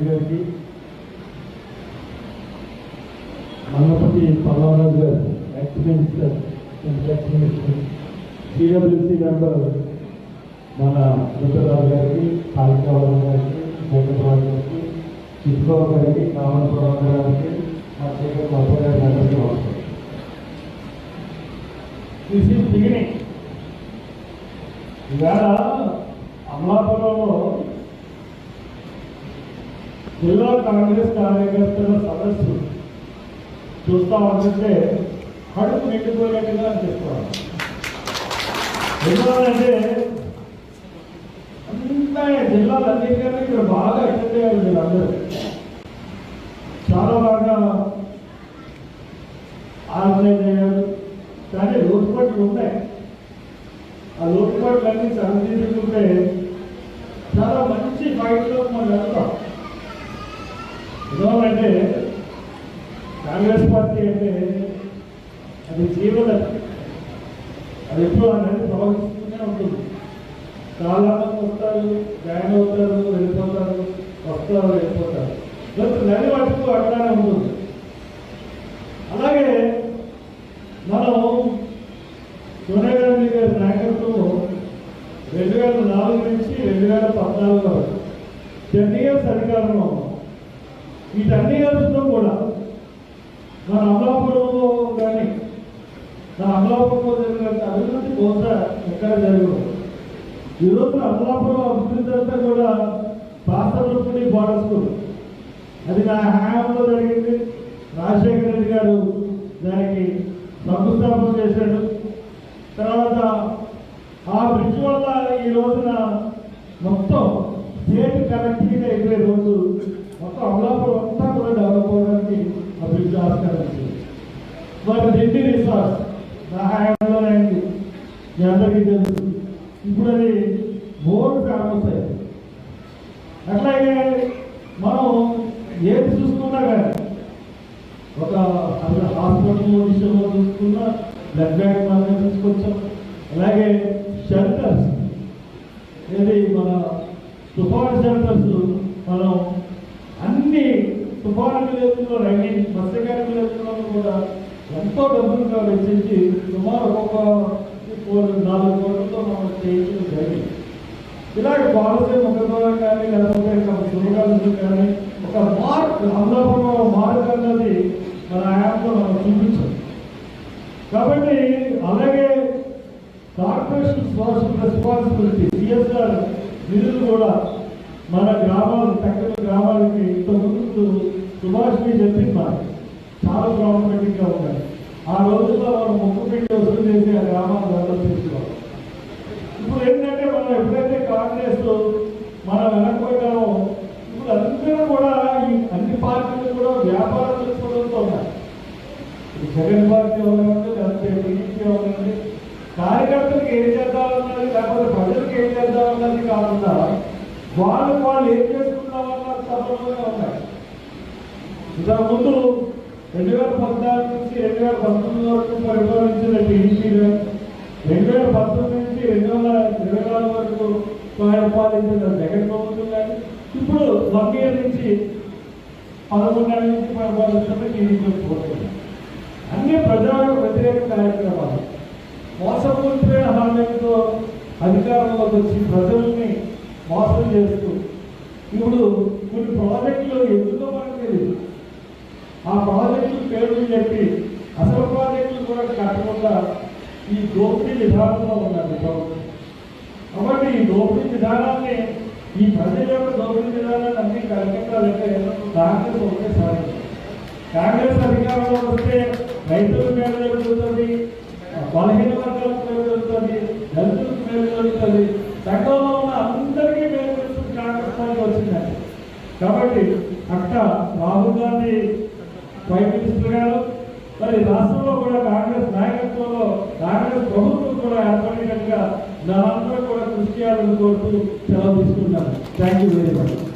రెడ్డి గారికి మల్లపతి పల్లవరాజు గారు X CWC member మన రుద్రరాజు గారికి కాళికారావు గారికి వెంకటరాజు గారికి చిత్తూరు గారికి కామన్పురం గారికి మా శేఖర్ మొత్తం గారికి అందరికీ ఇవాళ జిల్లా కాంగ్రెస్ కార్యకర్తల సదస్సు చూస్తా ఉంటుంటే కడుపు నిండిపోయినట్టుగా అనిపిస్తాను ఎందుకంటే అంతా జిల్లాలన్నింటికన్నా ఇక్కడ బాగా అటెండ్ అయ్యారు వీళ్ళందరూ. చాలా బాగా ఆర్గనైజ్ అయ్యారు. కానీ లోటుపాట్లు ఉన్నాయి. ఆ లోటుపాట్లన్నీ సరిదిద్దుకుంటే చాలా మంచి ఫైట్లో మనం వెళ్తాం ఎందుకంటే కాంగ్రెస్ పార్టీ అంటే అది జీవనం అది ఎప్పుడు అనేది ప్రవర్తిస్తూనే ఉంటుంది. చాలా వస్తారు జాయిన్ అవుతారు వెళ్ళిపోతారు వస్తారు వెళ్ళిపోతారు. లేకపోతే నది మటుకు అట్లానే ఉంటుంది. అలాగే మనం సోనియా గాంధీ గారి నాయకత్వం రెండు వేల నాలుగు నుంచి రెండు వేల పద్నాలుగు వరకు టెన్ ఇయర్స్ అధికారంలో ఉన్నాం. టెన్ ఇయర్స్లో కూడా మన అమలాపురంలో నా అమలాపురంలో జరిగినంత అభివృద్ధి బహుశా ఎక్కడ జరగదు ఈరోజు అమలాపురం అభివృద్ధి అంతా కూడా పాసరూపుడి బోర్డర్ అది నా హయాంలో జరిగింది. రాజశేఖర రెడ్డి గారు దానికి శంకుస్థాపన చేశాడు. తర్వాత ఆ బ్రిడ్జ్ వల్ల ఈ రోజున మొత్తం స్టేట్ కనెక్టివిటీ అయిపోయే రోజు. మొత్తం అమలాపురం అంతా కూడా డెవలప్ అవడానికి ఆ బ్రిడ్జ్ ఆస్కరించింది మరి ఢిల్లీ రిసార్ట్ నా హయాంలోనే అయింది మీ అందరికీ తెలుసు. ఇప్పుడు అది బోర్డు ఫేమస్ అయింది అట్లాగే మనం ఏది చూసుకున్నా కానీ ఒక హాస్పిటల్ విషయంలో చూసుకున్నా బ్లడ్ బ్యాంక్ మనమే తీసుకొచ్చాం. అలాగే షెల్టర్స్. ఏది మన తుఫాన్ షెల్టర్స్ మనం అన్ని తుఫాను విలేజ్లో రైనింగ్ మత్స్యకార విలేజ్లో కూడా ఎంతో డబ్బులు వెచ్చించి సుమారు ఒక్కొక్క కోట్లు నాలుగు కోట్లతో మనం చేయించడం జరిగింది. ఇలాగ భారతీయ ముఖద్వారం కానీ లేకపోతే సురగాలు కానీ ఒక మార్క్ అమలాపురంలో మార్క్ అన్నది మన యాప్లో మనం చూపించాం. కాబట్టి అలాగే కార్పొరేషన్ సోషల్ రెస్పాన్సిబిలిటీ సిఎస్ఆర్ నిధులు కూడా మన గ్రామాలు తక్కువ గ్రామాలకి ఇంతకుముందు సుభాష్ మీ చెప్పింది మరి చాలా ప్రాబ్లమేటిక్గా ఉన్నాయి ఆ రోజుల్లో మనం ముక్కు పెట్టి వసూలు చేసి ఆ గ్రామాలు డెవలప్ చేసుకోవాలి ఇప్పుడు ఏంటంటే మనం ఎప్పుడైతే కాంగ్రెస్ మనం వెనకపోయామో ఇప్పుడు అందరూ కూడా ఈ అన్ని పార్టీలు కూడా వ్యాపారం చేసుకోవడంతో ఉన్నాయి ఇప్పుడు జగన్ పార్టీ ఎవరంటే లేకపోతే టీడీపీ ఎవరంటే కార్యకర్తలకు ఏం చేద్దామన్నది లేకపోతే ప్రజలకు ఏం చేద్దామన్నది కాకుండా వాళ్ళు వాళ్ళు ఏం చేసుకుందామన్న సభలోనే ఉన్నాయి. ఇంతకుముందు రెండు వేల పద్నాలుగు నుంచి రెండు వేల పంతొమ్మిది వరకు పరిపాలించిన టీడీపీ రెండు వేల పంతొమ్మిది నుంచి రెండు వేల ఇరవై నాలుగు వరకు పరిపాలించిన జగన్ ప్రభుత్వం కానీ ఇప్పుడు వన్ ఇయర్ నుంచి పదకొండు నుంచి పరిపాలిస్తున్న టీడీపీ పోతుంది అన్ని ప్రజా వ్యతిరేక కార్యక్రమాలు. మోసపూరితమైన హామీలతో అధికారంలోకి వచ్చి ప్రజల్ని మోసం చేస్తూ ఇప్పుడు కొన్ని ప్రాజెక్టులు ఎందుకో మనకు తెలియదు ఆ ప్రాజెక్టులు పేర్లు చెప్పి అసలు ప్రాజెక్టులు కూడా కట్టకుండా ఈ దోపిడీ విధానంలో ఉన్నది ప్రభుత్వం. కాబట్టి ఈ దోపిడీ విధానాన్ని ఈ ప్రజల యొక్క దోపిడీ విధానాన్ని అన్ని కలకట్టాలంటే కాంగ్రెస్ ఒకటే సాధించారు కాంగ్రెస్ అధికారంలో వస్తే రైతులకు మేలు జరుగుతుంది బలహీన వర్గాలకు మేలు జరుగుతుంది దళితులకు మేలు జరుగుతుంది. సంఘంలో ఉన్న అందరికీ మేలు జరుగుతుంది కాంగ్రెస్ పార్టీ వచ్చిందండి కాబట్టి అక్క రాహుల్ గాంధీ ప్రైమ్ మినిస్టర్ గారు మరి రాష్ట్రంలో కూడా కాంగ్రెస్ నాయకత్వంలో కాంగ్రెస్ ప్రభుత్వం కూడా ఏర్పడినట్టుగా నా కూడా కృషి చేయాలని కోరుతూ సెలవు తీసుకుంటాను థ్యాంక్ యూ వెరీ మచ్